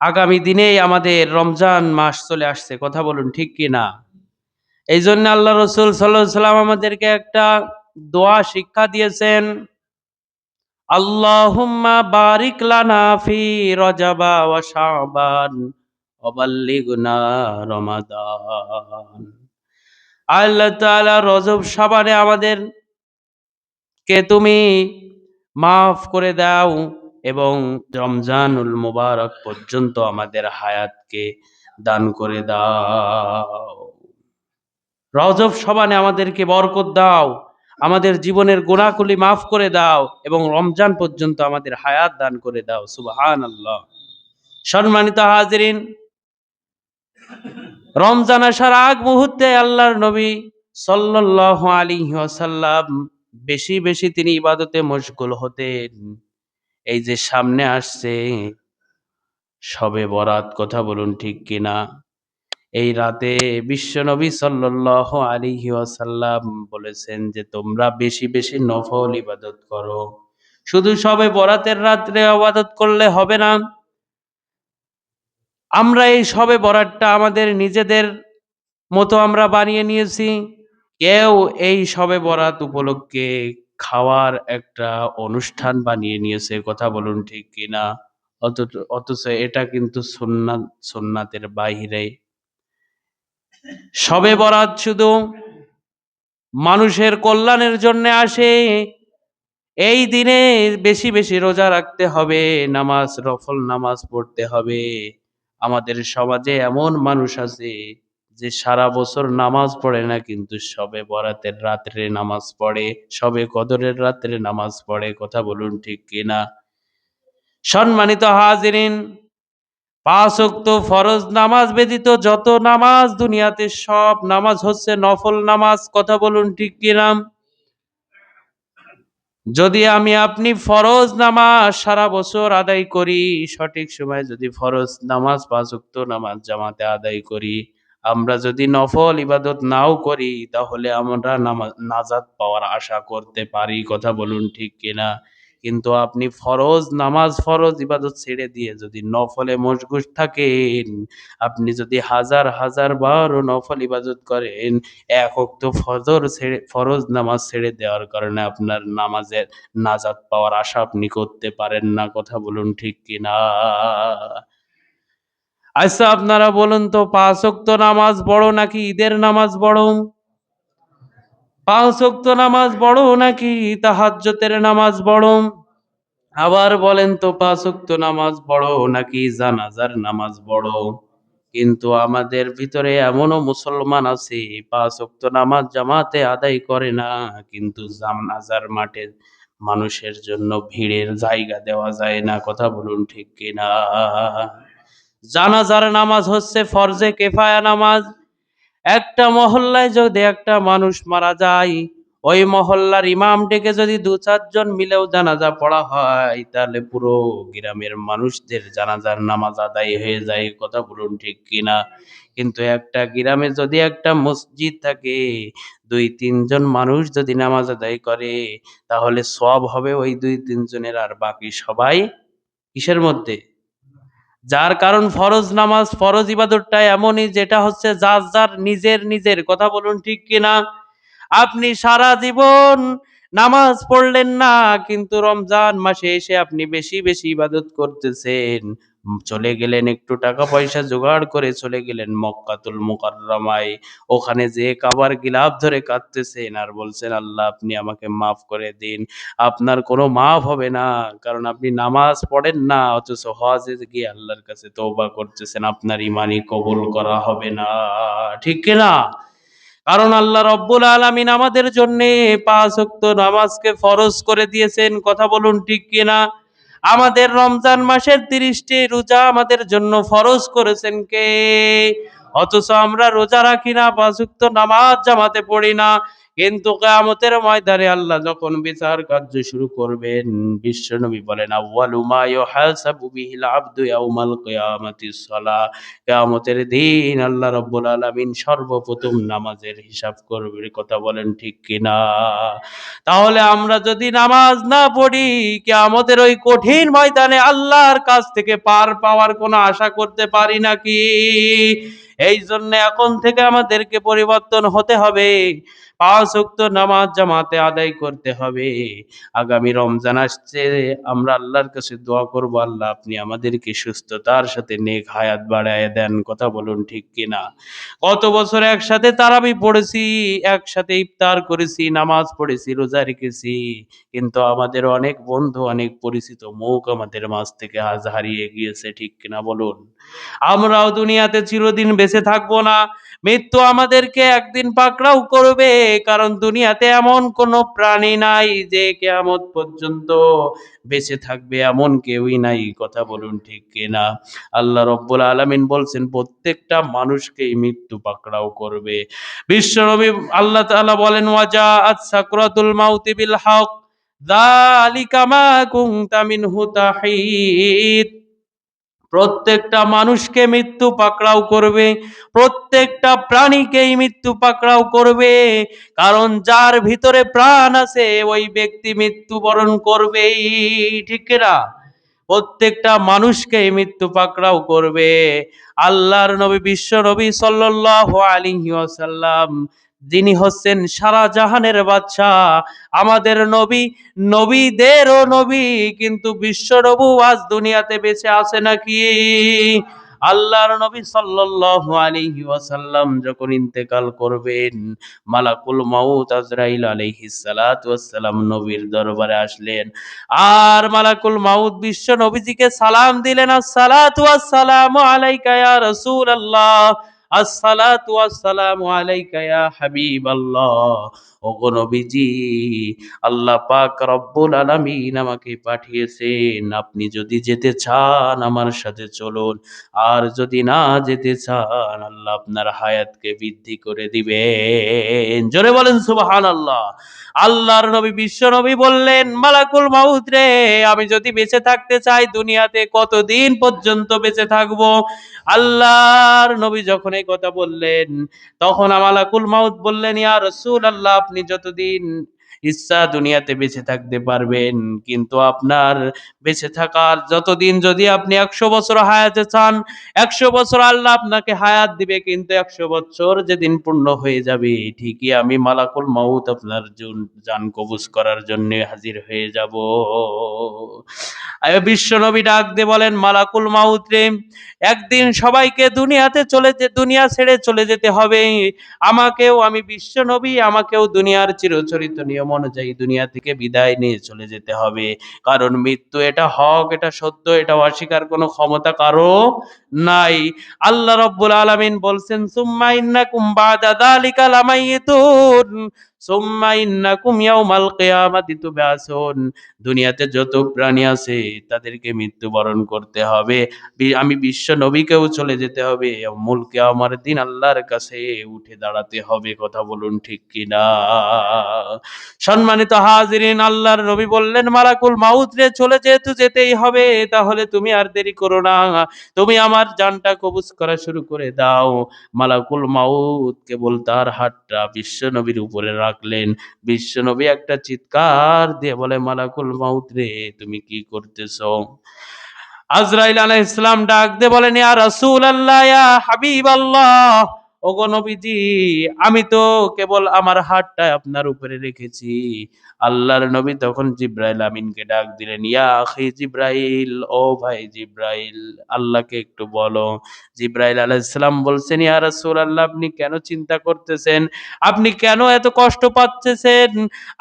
আগামী দিনেই আমাদের রমজান মাস চলে আসছে, কথা বলুন ঠিক কি না? এই জন্য আল্লাহ রসুল সাল্লাহ সাল্লাম আমাদেরকে একটা দোয়া শিক্ষা দিয়েছেন, আল্লাহুম্মা বারিক লানা ফি রজাবা ওয়া শাবান ওয়া বাল্লিগনা রমাদান। আল্লাহ তাআলা রজব শাবানে আমাদের কে তুমি মাফ করে দাও এবং রমজানুল মুবারক পর্যন্ত আমাদের হায়াতকে দান করে দাও। রজব সবানে আমাদেরকে বরকত দাও, আমাদের জীবনের গোনাকুলি মাফ করে দাও এবং রমজান পর্যন্ত আমাদের হায়াত দান করে দাও। সুবহান আল্লাহ সম্মানিত হাজিরিন, রমজান আসার আগ মুহূর্তে আল্লাহর নবী সাল্লাল্লাহু আলাইহি ওয়াসাল্লাম বেশি বেশি তিনি ইবাদতে মশগুল হতেন। এই যে সামনে আসছে, সবে বরাত কথা বলুন ঠিক কিনা? এই রাতে বিশ্বনবী সাল্লাল্লাহু আলাইহি ওয়াসাল্লাম বলেছেন যে, তোমরা বেশি বেশি নফল ইবাদত করো। শুধু সবে বরাতের রাত্রে আবাদত করলে হবে না। আমরা এই সবে বরাতটা আমাদের নিজেদের মতো আমরা বানিয়ে নিয়েছি। কেউ এই সবে বরাত উপলক্ষে খাওয়ার একটা অনুষ্ঠান বানিয়ে নিয়েছে কথা বলুন ঠিক কিনা অথচ অথচ এটা কিন্তু সুন্নাত, সুন্নাতের বাইরে সবে বরাত শুধু মানুষের কল্যাণের জন্য আসে, এই দিনে বেশি বেশি রোজা রাখতে হবে, নামাজ রফল নামাজ পড়তে হবে। আমাদের সমাজে এমন মানুষ আছে যে সারা বছর নামাজ পড়ে না, কিন্তু সবে বরাতের রাত্রে নামাজ পড়ে, সবে কদরের রাত্রে নামাজ পড়ে, কথা বলুন ঠিক কিনা? সম্মানিত হাজিরিন, পাঁচ ফরজ নামাজ ব্যতীত যত নামাজ দুনিয়াতে সব নামাজ হচ্ছে নফল নামাজ, কথা বলুন ঠিক কিনা? যদি আমি আপনি ফরজ নামাজ সারা বছর আদায় করি, সঠিক সময় যদি ফরজ নামাজ পাঁচ ওয়াক্ত নামাজ জামাতে আদায় করি আমরা যদি নফল ইবাদত নাও করি, তাহলে আমরা নাজাত পাওয়ার আশা করতে পারি। কথা বলুন ঠিক কিনা? কিন্তু আপনি ফরজ, নামাজ ফরজ ইবাদত ছেড়ে দিয়ে যদি নফলে মশগুশ থাকেন, আপনি যদি হাজার হাজার বারও নফল ইবাদত করেন, এক অক্ত ফজর ছেড়ে, ফরজ নামাজ ছেড়ে দেওয়ার কারণে আপনার নামাজের নাজাত পাওয়ার আশা আপনি করতে পারেন না। কথা বলুন ঠিক কিনা? আচ্ছা আপনারা বলুন তো, পাঁচ ওয়াক্ত নামাজ বড় নাকি ঈদের নামাজ বড় পাঁচ ওয়াক্ত নামাজ বড় নাকি তাহাজ্জতের নামাজ বড় আবার বলেন তো, পাঁচ ওয়াক্ত নামাজ বড় নাকি জানাজার নামাজ বড় কিন্তু আমাদের ভিতরে এমনও মুসলমান আছে, পাঁচ ওয়াক্ত নামাজ জামাতে আদায় করে না, কিন্তু জানাজার মাঠে মানুষের জন্য ভিড়ের জায়গা দেওয়া যায় না, কথা বলুন ঠিক কিনা? জানাজার নামাজ হচ্ছে ফরজে কেফায়া নামাজ। একটা মহল্লায় যদি একটা মানুষ মারা যায়, ওই মহল্লার ইমাম ডেকে যদি দু চারজন মিলেও জানাজা পড়া হয়, তাহলে পুরো গ্রামের মানুষদের জানাজার নামাজ আদায় হয়ে যায় কথা বলুন ঠিক কিনা কিন্তু একটা গ্রামে যদি একটা মসজিদ থাকে, দুই তিনজন মানুষ যদি নামাজ আদায় করে, তাহলে সব হবে ওই দুই তিনজনের আর বাকি সবাই কিসের মধ্যে? যার কারণ ফরজ নামাজ, ফরজ ইবাদতটা এমনই, যেটা হচ্ছে যার যার নিজের নিজের, কথা বলুন ঠিক কিনা? আপনি সারা জীবন নামাজ পড়লেন না, কিন্তু রমজান মাসে এসে আপনি বেশি বেশি ইবাদত করতেছেন। চলে গেলেন একটু টাকা পয়সা জোগাড় করে চলে গেলেন মক্কাতুল মুকাররমায়। ওখানে যে কাবার গিলাফ ধরে কাঁদতেছেন আর বলছেন, আল্লাহ, আপনি আমাকে মাফ করে দিন। আপনার কোনো মাফ হবে না, কারণ আপনি নামাজ পড়েন না, অথচ হজে গিয়ে আল্লাহর কাছে তওবা করতেছেন। আপনার ইমানই কবুল করা হবে না। ঠিক কিনা কারণ আল্লাহ রব্বুল আলামিন আমাদের জন্যে পাঁচ নামাজকে ফরজ করে দিয়েছেন। কথা বলুন, ঠিক কিনা আমাদের রমজান মাসের তিরিশটি রোজা আমাদের জন্য ফরজ করেছেন কে? অথচ আমরা রোজা রাখি না বাসুক্ত নামাজ জামাতে পড়ি না। কিন্তু কিয়ামতের ময়দানে আল্লাহ যখন বিচার কার্য শুরু করবেন বলেন ইয়াউমাল কিয়ামাতিস সালাহ কিয়ামতের দিন আল্লাহ রাব্বুল আলামিন সর্বপ্রথম নামাজের হিসাব করবে কথা বলেন ঠিক কিনা? তাহলে আমরা যদি নামাজ না পড়ি, কিয়ামতের ওই কঠিন ময়দানে আল্লাহর কাছ থেকে পার পাওয়ার কোনো আশা করতে পারি নাকি? এই জন্য এখন থেকে আমাদেরকে পরিবর্তন হতে হবে। পাঁচ উক্ত নামাজ জামাতে আদায় করতে হবে। আগামী রমজান আসছে, আমরা আল্লাহর কাছে দোয়া করব, আল্লাহ আপনি আমাদেরকে সুস্থতার সাথে নেক হায়াত বাড়ায় দেন, কথা বলুন ঠিক কিনা? কত বছর একসাথে তারাবি পড়েছি, একসাথে ইফতার করেছি, নামাজ পড়েছি, রোজা রেখেছি। কিন্তু আমাদের অনেক বন্ধু, অনেক পরিচিত মুখ আমাদের মাঝ থেকে আজ হারিয়ে গিয়েছে, ঠিক কিনা বলুন? আমরাও দুনিয়াতে চিরদিন বেঁচে থাকব না। মৃত্যু আমাদেরকে একদিন পাকড়াও করবে। কারণ দুনিয়াতে এমন কোনো প্রাণী নাই যে কেয়ামত পর্যন্ত বেঁচে থাকবে, এমন কেউই নাই। কথা বলুন ঠিক কিনা? আল্লাহ রব্বুল আলামিন বলছেন, প্রত্যেকটা মানুষকেই মৃত্যু পাকড়াও করবে। বিশ্বনবী আল্লাহ তাআলা বলেন ওয়াজা আত মাউতি বিল হক, যালিকা মা কুনতা মিনহু তাহিদ। প্রত্যেকটা মানুষকে মৃত্যু পাকড়াও করবে, প্রত্যেকটা প্রাণীকেই মৃত্যু পাকড়াও করবে, কারণ যার ভিতরে প্রাণ আছে, ওই ব্যক্তি মৃত্যুবরণ করবেই, ঠিক না? প্রত্যেকটা মানুষকেই মৃত্যু পাকড়াও করবে। আল্লাহর নবী, বিশ্ব নবী আলাইহি ওয়াসাল্লাম যিনি হচ্ছেন সারা জাহানের বাদশা আমাদের নবী, নবীদেরও নবী, কিন্তু বিশ্বনবু আজ দুনিয়াতে বেঁচে আছে নাকি? আল্লাহর নবী সাল্লাল্লাহু আলাইহি ওয়াসাল্লাম যখন ইন্তেকাল করবেন, মালাকুল মাউত আজরাইল আলাইহিস সালাতু ওয়াসসালাম নবীর দরবারে আসলেন। আর মালাকুল মাউত বিশ্ব নবীজিকে সালাম দিলেন, আসসালাতু ওয়াসসালামু আলাইকা ইয়া রাসূলুল্লাহ। আসসালাতু ওয়াসসালামু আলাইকা ইয়া হাবিবাল্লাহ। আল্লাহ পাক রব্বুল আমাকে পাঠিয়েছেন। আপনি যদি যেতে চান আমার সাথে চলুন। আর যদি না যেতে চান, আল্লাহ আপনার হায়াতকে বৃদ্ধি করে দিবেন। জোরে বলেন, সুবহানাল্লাহ। আল্লাহর নবী, বিশ্ব নবী বললেন, মালাকুল মাউত রে, আমি যদি বেঁচে থাকতে চাই দুনিয়াতে, কতদিন পর্যন্ত বেঁচে থাকব? আল্লাহর নবী যখন এই কথা বললেন, তখন মালাকুল মাউত বললেন, ইয়া রসুল আল্লাহ আপনি যতদিন ইচ্ছা দুনিয়াতে বেঁচে থাকতে পারবেন। কিন্তু আপনার বেঁচে থাকার যতদিন যদি আপনি একশো বছর হায়াতে চান, একশো বছর আল্লাহ আপনাকে হায়াত দিবে, কিন্তু একশো বছর যেদিন পূর্ণ হয়ে যাবে, ঠিকই আমি মালাকুল মাউত আপনার জন- কবুজ করার জন্য হাজির হয়ে যাব। বিশ্ব নবী ডাক দিয়ে বলেন, মালাকুল মাউত রে, একদিন সবাইকে দুনিয়াতে চলে যে, দুনিয়া ছেড়ে চলে যেতে হবে। আমাকেও, আমি বিশ্ব নবী, আমাকেও দুনিয়ার চিরচরিত নিয়ম অনুযায়ী দুনিয়া থেকে বিদায় নিয়ে চলে যেতে হবে। কারণ মৃত্যু এটা হক, এটা সত্য, এটা অস্বীকার কোনো ক্ষমতা কারও নাই। আল্লাহ রব্বুল আলমিন বলছেন, সুম্মা কুম্বা দাদা লিকা লামাইতুন। দুনিয়াতে যত প্রাণী আছে, তাদেরকে মৃত্যুবরণ করতে হবে। আমি বিশ্ব নবীকেও চলে যেতে হবে। মূল আমার দিন আল্লাহর কাছে উঠে দাঁড়াতে হবে, কথা বলুন ঠিক কিনা? সম্মানিত হাজিরিন, আল্লাহর নবী বললেন মারাকুল মাউত রে, চলে যেহেতু যেতেই হবে, তাহলে তুমি আর দেরি করো না। তুমি আমার জানটা কবুজ করা শুরু করে দাও। মালাকুল মাউত কেবল তার হাতটা বিশ্ব নবীর উপরে রাখলেন বিশ্ব নবী একটা চিৎকার দিয়ে বলে, মালাকুল মাউত রে, তুমি কি করতেছ? আজরাইল আলাহ ইসলাম ডাক দিয়ে বলেন, ইয়া রাসূল আল্লাহ ইয়া হাবিব আল্লাহ ওগো নবীজি, আমি তো কেবল আমার হাতটা আপনার উপরে রেখেছি। আল্লাহর নবী তখন জিব্রাইল আমিনকে ডাক দিলেন, ইয়া আখি জিব্রাইল, ও ভাই জিব্রাইল, আল্লাহকে একটু বলো। জিব্রাইল আলাইহিস সালাম বলছেন, ইয়া রাসূলুল্লাহ, আপনি কেন চিন্তা করতেছেন? আপনি কেন এত কষ্ট পাচ্ছেন?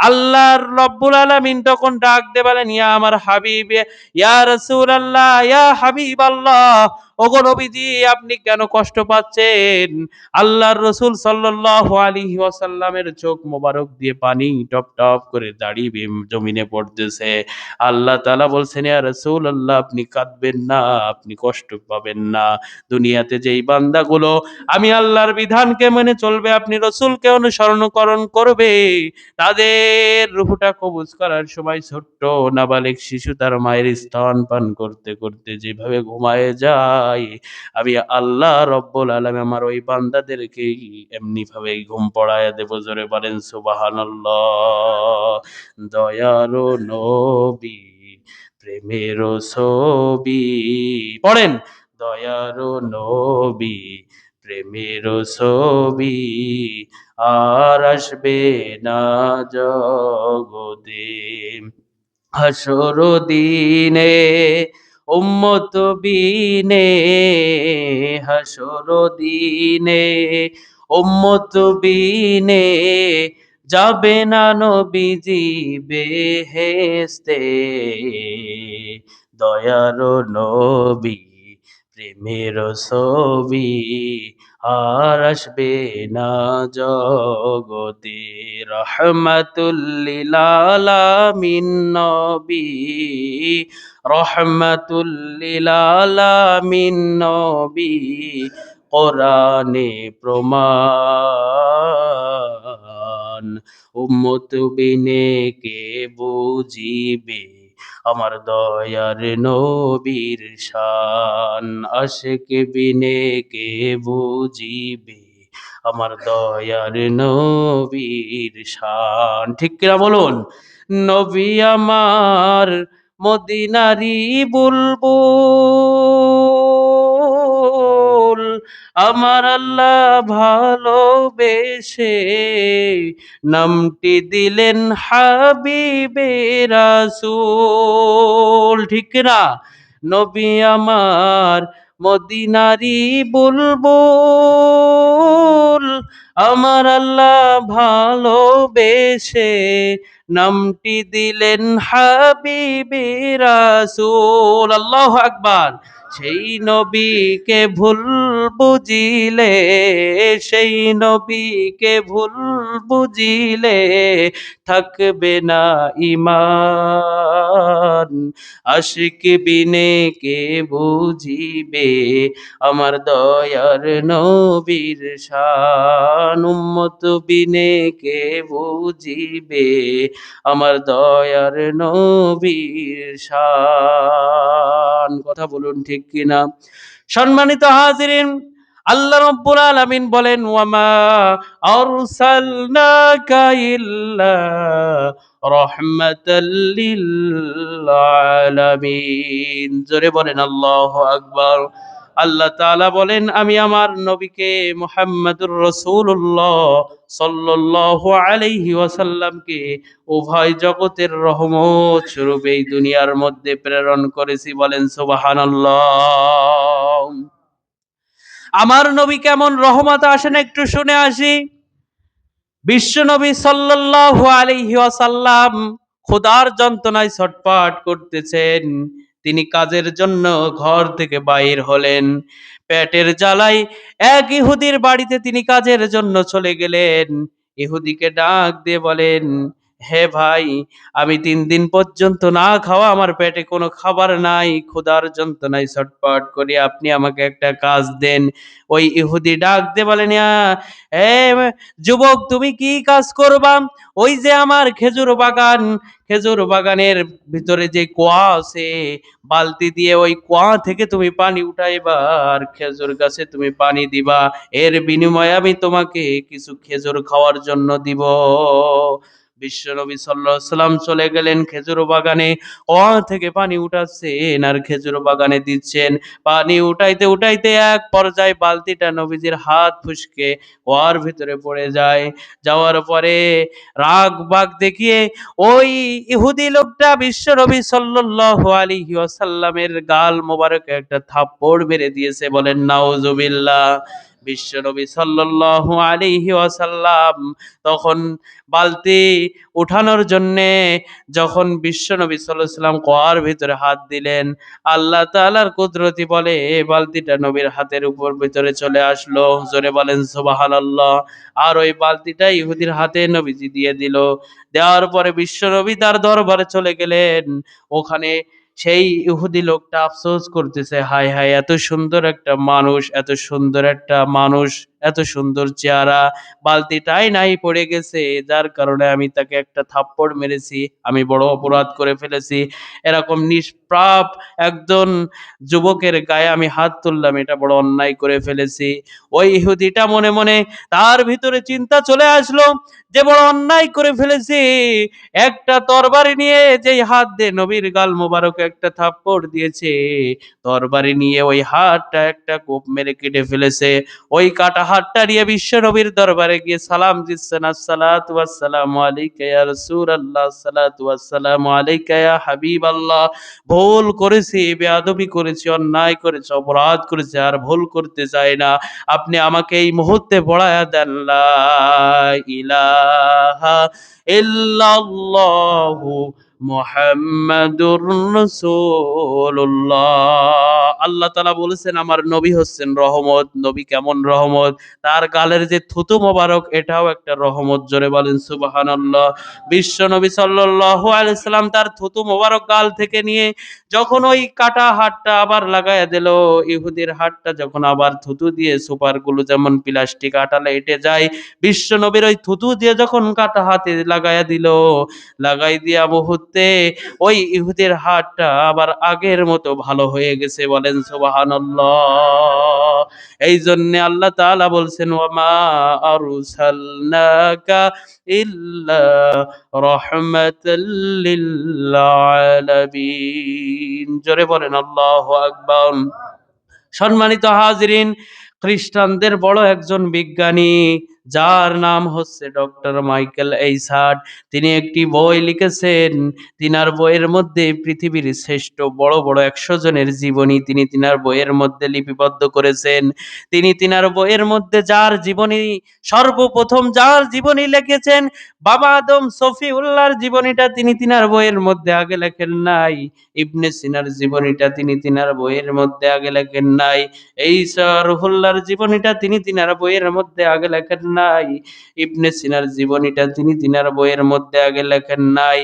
আল্লাহর রব্বুল আলামিন তখন ডাক দিয়ে বলেন, ইয়া আমার হাবিব, ইয়া রাসূলুল্লাহ, ইয়া হাবিবাল্লাহ, ওগো নবীজি, আপনি কেন কষ্ট পাচ্ছেন? আল্লাহর রসুল সাল্লাল্লাহু আলাইহি ওয়াসাল্লামের চোখ মোবারক দিয়ে পানি টপ টপ করে করে দাড়ি জমিনে পড়তেছে। আল্লাহ তালা বলছেন, ইয়া রসুল আল্লাহ আপনি কাঁদবেন না, আপনি কষ্ট পাবেন না। দুনিয়াতে যেই বান্দাগুলো, আমি আল্লাহর বিধানকে মেনে চলবে, আপনি রসুলকে অনুসরণকরণ করবে। তাদের রুহুটা কবুজ করার সময় ছোট্ট নাবালিক শিশু তার মায়ের স্তন পান করতে করতে যেভাবে ঘুমায় যায়, আমি আল্লাহ রব্বুল আলম আমার ওই বান্দাদেরকে এমনি ভাবে ঘুম পড়ায় দেব। জোরে বলেন, সুবাহানাল্লাহ। দয়ারো নবী, প্রেমের ছবি। পড়েন, দয়ারো নবী, প্রেমের ছবি। আর আসবে না জগতে। হাসর দিনে, উম্মত বিনে। হাসর দিনে, উম্মত বিনে। যাবে না নবীজি বেহেস্তে দয়ার নবী, প্রেমের ছবি আর আসবে না জগতে। রহমাতুল্লিল আলামিন নবী রহমাতুল্লিল আলামিন নবী। কোরআনে প্রমাণ উম্মত বিনে কে বুঝিবে? আমার দয়ার নবীর শান আশেক বিনে কে বুঝিবে? আমার দয়ার নবীর শান। ঠিক কিনা বলুন? নবী আমার মদিনারি বুলবুল। আমার আল্লাহ ভালোবেসে নামটি দিলেন হাবিবে রাসূল। ঠিক না? নবী আমার মদিনারি বুলবুল। আমার আল্লাহ ভালোবেসে নামটি দিলেন হাবিবে রাসূল। আল্লাহু আকবার। সেই নবীকে ভুল বুঝিলে, সেই নবীকে ভুল বুঝিলে থাকবে না ইমান আশিক বিনে কে বুঝিবে? আমার দয়ার নবীর শান। উম্মত বিনে কে বুঝিবে? আমার দয়ার নবীর শান। কথা বলুন ঠিক কিনা? সম্মানিত হাজিরিন, আল্লাহ রব্বুল আলামিন বলেন, ওয়ামা আরসালনাকা ইল্লা রাহমাতাল লিল আলামিন। জোরে বলেন, আল্লাহু আকবার। আল্লাহ তাআলা বলেন, আমি আমার নবীকে মোহাম্মদুর রসুল্লাহ সাল্লাল্লাহু আলাইহি ওয়াসাল্লামকে উভয় জগতের রহমত স্বরূপ এই দুনিয়ার মধ্যে প্রেরণ করেছি। বলেন, সুবহানাল্লাহ। আমার নবী কেমন রহমত আসেন একটু শুনে আসি। বিশ্ব নবী সাল্লাল্লাহু আলাইহি ওয়াসাল্লাম খোদার যন্ত্রণায় ছটপাট করতেছেন। তিনি কাজের জন্য ঘর থেকে বাইর হলেন। পেটের জ্বালায় এক ইহুদির বাড়িতে তিনি কাজের জন্য চলে গেলেন। ইহুদিকে ডাক দিয়ে বলেন হে ভাই আমি তিন দিন পর্যন্ত না খাওয়া আমার পেটে কোনো খাবার নাই। ক্ষুধার যন্ত্রণায় ছটপট করি আপনি আমাকে একটা কাজ দেন। ওই ইহুদি ডাক দিয়ে বলেন "ইয়া, এ যুবক তুমি কি কাজ করবা? ওই যে আমার খেজুর বাগান খেজুর বাগানের ভিতরে যে কুয়া আছে বালতি দিয়ে ওই কুয়া থেকে তুমি পানি উঠাইবা আর খেজুর গাছে তুমি পানি দিবা। এর বিনিময়ে আমি তোমাকে কিছু খেজুর খাওয়ার জন্য দিব। বিশ্বনবী সাল্লাম চলে গেলেন খেজুর বাগানে। কুয়া থেকে পানি উঠাচ্ছেন আর খেজুর বাগানে দিচ্ছেন। পানি উঠাইতে উঠাইতে এক পর্যায়ে বালতিটা নবীজির হাত ফুসকে কুয়ার ভিতরে পড়ে যায়। যাওয়ার পরে রাগ বাগ দেখিয়ে ওই ইহুদি লোকটা বিশ্ব নবী সাল্লাল্লাহু আলাইহি ওয়াসাল্লামের গাল মোবারকে একটা থাপ্পড় মেরে দিয়েছে বলেন, নাউজুবিল্লাহ। বিশ্বনবী সাল্লাল্লাহু আলাইহি ওয়াসাল্লাম তখন বালতি উঠানোর জন্যে যখন বিশ্বনবী সাল্লাল্লাহু আলাইহি সাল্লাম কুয়ার ভিতরে হাত দিলেন, আল্লাহ তাআলার কুদরতি বলে এই বালতিটা নবীর হাতের উপর ভিতরে চলে আসলো। জোরে বলেন, সুবহানাল্লাহ। আর ওই বালতিটা ইহুদির হাতে নবীজি দিয়ে দিল। দেওয়ার পরে বিশ্বনবী তার দরবারে চলে গেলেন। ওখানে সেই ইহুদি লোকটা আফসোস করতেছে, হায় হায়, এত সুন্দর একটা মানুষ, এত সুন্দর একটা মানুষ, এত সুন্দর চেহারা বালতিটাই নাই পড়ে গেছে, যার কারণে আমি তাকে একটা থাপ্পড় মেরেছি, আমি বড় অপরাধ করে ফেলেছি, এরকম নিষ্প্রাপ একজন যুবকের গায়ে আমি হাত তুললাম, এটা বড় অন্যায় করে ফেলেছি। ওই ইহুদিটা মনে মনে তার ভিতরে চিন্তা চলে আসলো যে বড় অন্যায় করে ফেলেছি। একটা তরবারি নিয়ে যেই হাত দিয়ে নবীর গাল মোবারক একটা থাপ্পড় দিয়েছে, তরবারি নিয়ে ওই হাতটা একটা কোপ মেরে কেটে ফেলেছে। ওই কাটা হাতটা নিয়ে বিশ্ব নবীর দরবারে গিয়ে সালাম দিচ্ছেন, আসসালাতু ওয়াসসালামু আলাইকা ইয়া রাসূলুল্লাহ, আসসালাতু ওয়াসসালামু আলাইকা ইয়া হাবিবাল্লাহ। ভুল করেছি, বেয়াদবি করেছি, অন্যায় করেছি, অপরাধ করেছি, আর ভুল করতে চাই না। আপনি আমাকে এই মুহূর্তে পড়ায়া দেন, লা ইলাহা ইল্লাল্লাহু মুহাম্মাদুর রাসূলুল্লাহ। আল্লাহ তাআলা বলেছেন, আমার নবী হচ্ছেন রহমত। নবী কেমন রহমত? তার গালের যে থুতু মোবারক, এটাও একটা রহমত। জোরে বলেন, সুবহানাল্লাহ। বিশ্ব নবী সাল্লাল্লাহু আলাইহি সাল্লাম তার থুতু মোবারক গাল থেকে নিয়ে যখন ওই কাটা হাতটা আবার লাগায়া দিল, ইহুদির হাতটা যখন আবার থুতু দিয়ে সুপারগুলো যেমন প্লাস্টিক আটালে এটে যায়, বিশ্ব নবীর ওই থুতু দিয়ে যখন কাটা হাতে লাগায়া দিল, লাগাই দিয়া মুহূর্তে ওই ইহুদের হাতটা আবার আগের মতো ভালো হয়ে গেছে বলেন সুবহানাল্লাহ। এই জন্য আল্লাহ তাআলা বলছেন রাহমাতাল জোরে বলেন, আল্লাহ আকবার। সম্মানিত হাজিরিন, খ্রিস্টানদের বড় একজন বিজ্ঞানী যার নাম হচ্ছে ডক্টর মাইকেল এইসার্ট। তিনি একটি বই লিখেছেন। তিনার বইয়ের মধ্যে পৃথিবীর শ্রেষ্ঠ বড় বড় একশো জনের জীবনী তিনি তিনার বইয়ের মধ্যে লিপিবদ্ধ করেছেন। তিনি তিনার বইয়ের মধ্যে যার জীবনী, সর্বপ্রথম যার জীবনী লিখেছেন, বাবা আদম সফিউল্লাহর জীবনীটা তিনি তিনার বইয়ের মধ্যে আগে লেখেন নাই। ইবনে সিনার জীবনীটা তিনি তিনার বইয়ের মধ্যে আগে লেখেন নাই। এই রুহুল্লাহর জীবনীটা তিনি তিনার বইয়ের মধ্যে আগে লেখেন নাই। ইবনে সিনার জীবনীটা তিনি তিনার বইয়ের মধ্যে আগে লেখেন নাই।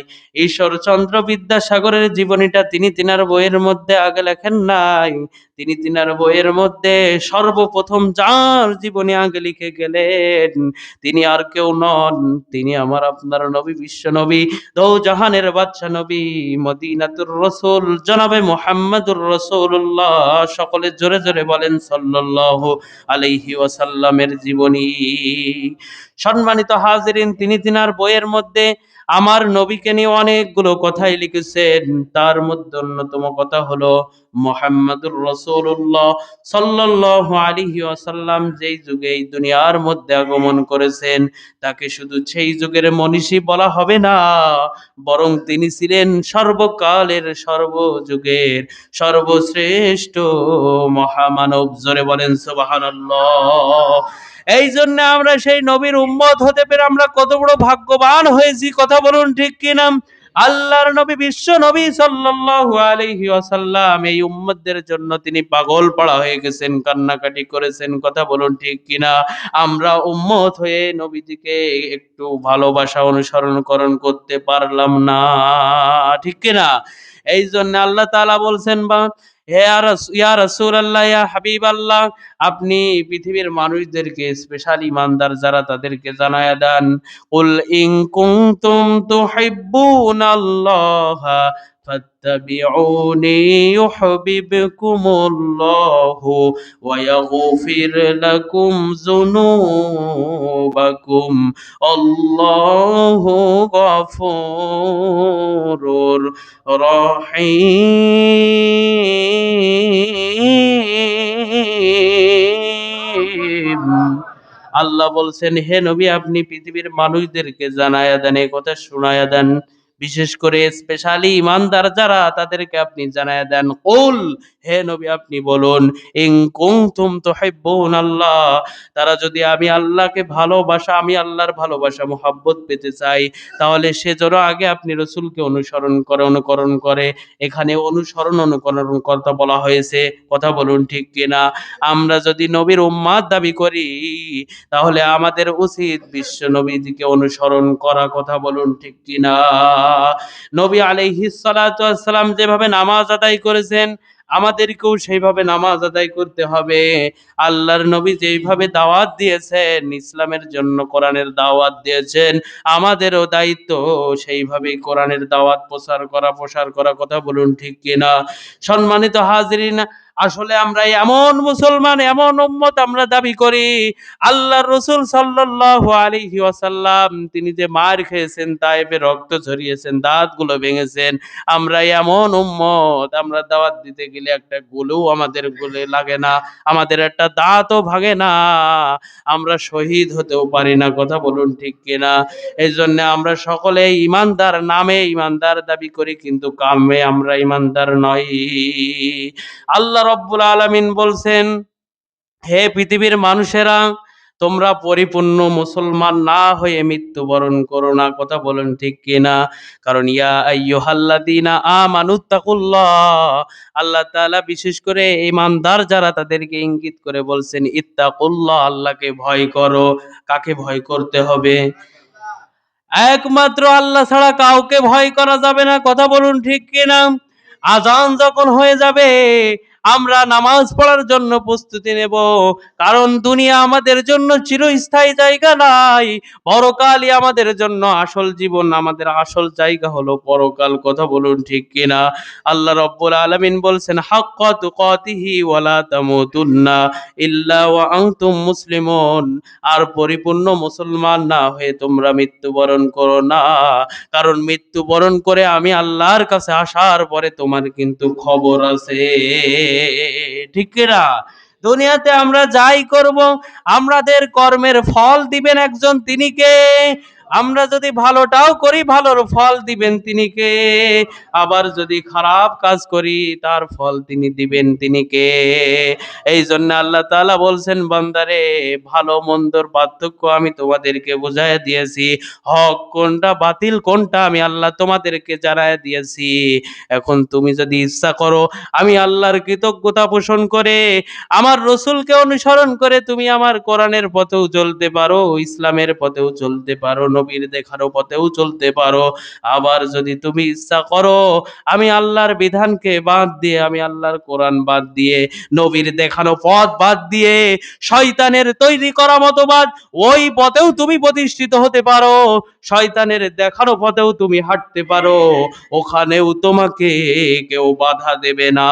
ঈশ্বরচন্দ্র বিদ্যাসাগরের জীবনীটা তিনি তিনার বইয়ের মধ্যে আগে লেখেন নাই। তিনি তিনার বইয়ের মধ্যে সর্বপ্রথম যার জীবনী আগে লিখে গেলেন, তিনি আর কেউ নন। তিনি আমার আপনার নবী, বিশ্ব নবী দৌ জাহানের বাচ্চা নবী, মদিনাতুর রসুল, জনাবে মোহাম্মদুর রসুল্লাহ সকলে জোরে জোরে বলেন সাল্লাল্লাহু আলাইহি ওয়াসাল্লামের জীবনী। সম্মানিত হাজিরিন, তিনি তিনার বইয়ের মধ্যে আমার নবীকে নিয়ে অনেকগুলো কথাই লিখেছেন। তার মধ্যে অন্যতম কথা হলো মোহাম্মদুর রসুল্লাহ সাল্লাল্লাহু আলাইহি ওয়াসাল্লাম যেই যুগে এই দুনিয়ার মধ্যে আগমন করেছেন, তাকে শুধু সেই যুগের মনীষী বলা হবে না, বরং তিনি ছিলেন সর্বকালের সর্বযুগের সর্বশ্রেষ্ঠ মহামানব। জোরে বলেন সুবহানাল্লাহ। এই জন্য আমরা সেই নবীর উম্মত হতে পেরে আমরা কত বড় ভাগ্যবান হয়েছি, কথা বলুন ঠিক কিনা আল্লাহর নবী, বিশ্ব নবী সাল্লাল্লাহু আলাইহি ওয়াসাল্লাম এই উম্মতদের জন্য তিনি পাগল পড়া হয়ে গেছেন, কান্নাকাটি করেছেন, কথা বলুন ঠিক কিনা আমরা উম্মত হয়ে নবীজিকে একটু ভালোবাসা অনুসরণ করণ করতে পারলাম না, ঠিক কিনা এই জন্য আল্লাহ তাআলা বলছেন, বা আল্লাহ ইয়া হাবিবাল্লাহ, আপনি পৃথিবীর মানুষদেরকে স্পেশাল ইমানদার যারা তাদেরকে জানায় দেন, কুল তুম কুনতুম তুহিব্বুনাল্লাহ فاتبعوني يحببكم الله ويغفر لكم ذنوبكم الله غفور রহিম আল্লাহ বলছেন হে নবী আপনি পৃথিবীর মানুষদেরকে জানায়া দেন এই কথা শোনায়া দেন বিশেষ করে স্পেশালি ইমানদার যারা, তাদেরকে আপনি জানায় দেন, কুল, হে নবী, আপনি বলুন, ইন কুনতুম তুহিব্বুন আল্লাহ তারা যদি আমি আল্লাহকে ভালোবাসা, আমি আল্লাহর ভালোবাসা, মোহাব্বত পেতে চাই, তাহলে সেজন্য আগে আপনি রসুলকে অনুসরণ করে, অনুকরণ করে। এখানে অনুসরণ, অনুকরণ কথা বলা হয়েছে, কথা বলুন ঠিক কিনা? আমরা যদি নবীর উম্মাদ দাবি করি, তাহলে আমাদের উচিত বিশ্ব নবীজিকে অনুসরণ করা, কথা বলুন ঠিক কিনা? নবী যেভাবে নামাজ আদায় করেছেন, আমাদেরকেও সেইভাবে নামাজ আদায় করতে হবে। আল্লাহর নবী যেইভাবে দাওয়াত দিয়েছেন, ইসলামের জন্য কোরআনের দাওয়াত দিয়েছেন, আমাদেরও দায়িত্ব সেইভাবেই কোরআনের দাওয়াত প্রচার করা, প্রসার করা, কথা বলুন ঠিক কিনা? সম্মানিত হাজরিন আসলে আমরা এমন মুসলমান, এমন উম্মত আমরা দাবি করি। আল্লাহর রসুল সাল্লাল্লাহু আলাইহি ওয়াসাল্লাম, তিনি যে মার খেয়েছেন তাইবে রক্ত ঝরিয়েছেন, দাঁতগুলো ভেঙেছেন, আমরা এমন উম্মত, আমরা দাওয়াত দিতে গেলে একটা গুলোও আমাদের গুলে লাগে না, আমাদের একটা দাঁতও ভাঙে না, আমরা শহীদ হতেও পারি না, কথা বলুন ঠিক কিনা? এই জন্য আমরা সকলে ইমানদার নামে ইমানদার দাবি করি, কিন্তু কামে আমরা ইমানদার নই। আল্লাহ রব্বুল আলামিন বলছেন, হে পৃথিবীর মানুষেরা, তোমরা পরিপূর্ণ মুসলমান না হয়ে মৃত্যুবরণ করো না। কথা বলেন ঠিক কিনা? কারণ আল্লাহ বিশেষ করে ইমানদার যারা, তাদেরকে ইঙ্গিত করে বলছেন, ইত্তাকুল্লাহ, আল্লাহকে ভয় করো। কাকে ভয় করতে হবে? একমাত্র আল্লাহ ছাড়া কাউকে ভয় করা যাবে না। কথা বলুন ঠিক কিনা? আজান যখন হয়ে যাবে আমরা নামাজ পড়ার জন্য প্রস্তুতি নেব। কারণ দুনিয়া আমাদের জন্য চিরস্থায়ী জায়গা নাই। পরকালই আমাদের জন্য আসল জীবন, আমাদের আসল জায়গা হলো পরকাল। কথা বলুন ঠিক কিনা? আল্লাহ রব্বুল আলামিন বলছেন, হাক্কা তুকাতিহি ওয়ালা তামুতুন্না ইল্লা ওয়া আনতুম মুসলিমুন। আর পরিপূর্ণ মুসলমান না হয়ে তোমরা মৃত্যুবরণ করো না। কারণ মৃত্যুবরণ করে আমি আল্লাহর কাছে আসার পরে তোমার কিন্তু খবর আছে। ঠিক না দুনিয়াতে আমরা যাই করব আমাদের কর্মের ফল দিবেন একজন তিনি কে? আমরা যদি ভালোটাও করি, ভালোর ফল দিবেন তিনি কে? আবার যদি খারাপ কাজ করি, তার ফল তিনি দিবেন তিনি কে? এই জন্য আল্লাহ তাআলা বলছেন, বান্দারে, ভালো মন্দর পার্থক্য আমি তোমাদেরকে বোঝায় দিয়েছি। হক কোনটা, বাতিল কোনটা আমি আল্লাহ তোমাদেরকে জানায় দিয়েছি। এখন তুমি যদি ইচ্ছা করো, আমি আল্লাহর কৃতজ্ঞতা পোষণ করে, আমার রসুলকে অনুসরণ করে তুমি আমার কোরআনের পথেও চলতে পারো, ইসলামের পথেও চলতে পারো। নবীর দেখানো পথেও চলতে পারো। আবার যদি তুমি ইচ্ছা করো, আমি আল্লাহর বিধানকে বাদ দিয়ে, আমি আল্লাহর কোরআন বাদ দিয়ে, নবীর দেখানো পথ বাদ দিয়ে, শয়তানের তৈরি করা মতবাদ, ওই পথেও তুমি প্রতিষ্ঠিত হতে পারো। শয়তানের দেখানো পথেও তুমি হাঁটতে পারো। ওখানেও তোমাকে কেউ বাধা দেবে না।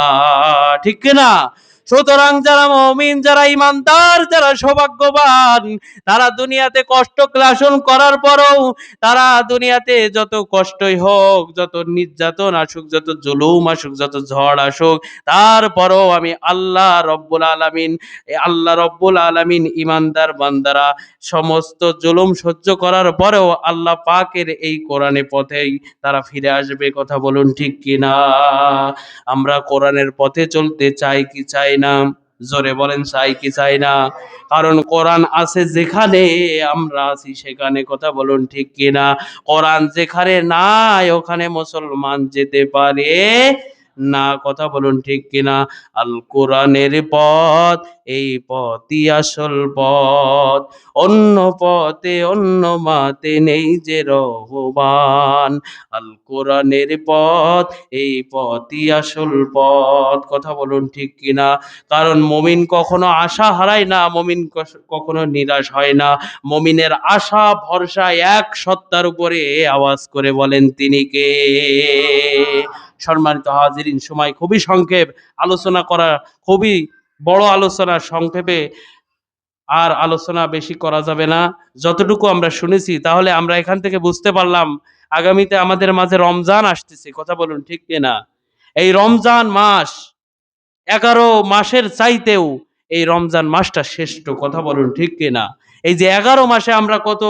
ঠিক না সুতরাং যারা মমিন, যারা ইমানদার যারা সৌভাগ্যবান, তারা দুনিয়াতে কষ্ট ক্লাসন করার পরেও তারা দুনিয়াতে যত কষ্টই হোক, যত নির্যাতন আসুক, যত জুলুম আসুক, যত ঝড় আসুক, তারপরও আমি আল্লাহ রব্বুল আলামিন আল্লাহ রব্বুল আলামিন ইমানদার বান্দারা সমস্ত জুলুম সহ্য করার পরেও আল্লাহ পাকের এই কোরআনে পথেই তারা ফিরে আসবে। কথা বলুন ঠিক কিনা? আমরা কোরআনের পথে চলতে চাই কি চাই না, জোরে বলেন, চাই কি চাই না? কারণ কোরআন আছে যেখানে আমরা আছি, সেখানে কথা বলুন ঠিক কিনা? কোরআন যেখানে নাই, ওখানে মুসলমান যেতে পারে। না, কথা বলুন ঠিক কিনা? আল কোরআনের পথ, এই পথই আসল পথ। অন্য পথে, অন্য মাতে নেই যে রহবান আল কোরআনের পথ, এই পথই আসল পথ। কথা বলুন ঠিক কিনা? কারণ মমিন কখনো আশা হারায় না, মমিন কখনো নিরাশ হয় না। মমিনের আশা, ভরসা এক সত্তার উপরে আওয়াজ করে বলেন, তিনি কে? সম্মানিত হাজিরিন, সময় খুবই সংক্ষেপ, আলোচনা করা খুবই বড় আলোচনা, সংক্ষেপে আর আলোচনা বেশি করা যাবে না। যতটুকু আমরা শুনেছি, তাহলে আমরা এখান থেকে বুঝতে পারলাম, আগামীতে আমাদের মাঝে রমজান আসতেছে, কথা বলুন ঠিক কিনা এই রমজান মাস, এগারো মাসের চাইতেও এই রমজান মাসটা শ্রেষ্ঠ, কথা বলুন ঠিক কিনা এই যে এগারো মাসে আমরা কত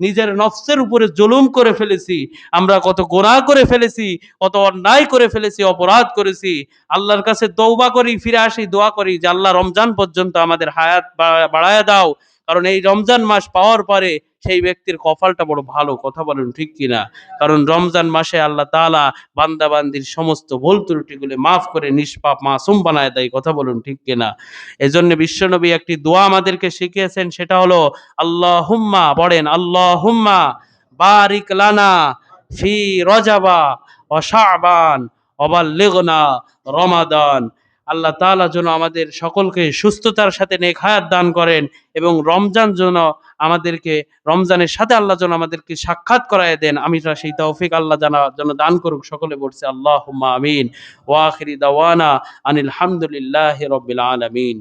নিজের নফসের উপরে জুলুম করে ফেলেছি, আমরা কত গোনাহ করে ফেলেছি, কত অন্যায় করে ফেলেছি, অপরাধ করেছি। আল্লাহর কাছে দৌবা করি, ফিরে আসি, দোয়া করি যে আল্লাহ রমজান পর্যন্ত আমাদের হায়াত বাড়ায় দাও। কারণ এই রমজান মাস পাওয়ার পরে সেই ব্যক্তির কপালটা বড় ভালো, কথা বলেন ঠিক কিনা কারণ রমজান মাসে আল্লাহ তাআলা বান্দা বান্দির সমস্ত ভুল ত্রুটিগুলি মাফ করে নিষ্পাপ মাসুম বানায় দেয়, কথা বলুন ঠিক কিনা এজন্য বিশ্বনবী একটি দোয়া আমাদেরকে শিখিয়েছেন, সেটা হলো আল্লাহ হুম্মা পড়েন, আল্লাহ হুম্মা বারিক লানা ফি রজাবা ও শাবান অবাল্লিগনা রমাদান। আল্লাহ তাআলা যেন আমাদের সকলকে সুস্থতার সাথে নেক হায়াত দান করেন এবং রমজান যেন আমাদেরকে, রমজানের সাথে আল্লাহ যেন আমাদেরকে সাক্ষাৎ করায় দেন। আমি সেই তৌফিক আল্লাহ জানা যেন দান করুক সকলে বলছে আল্লাহ আমিন। ওয়াখিরি দাওয়ানা আনিল হামদুলিল্লাহ রবিল আলমিন।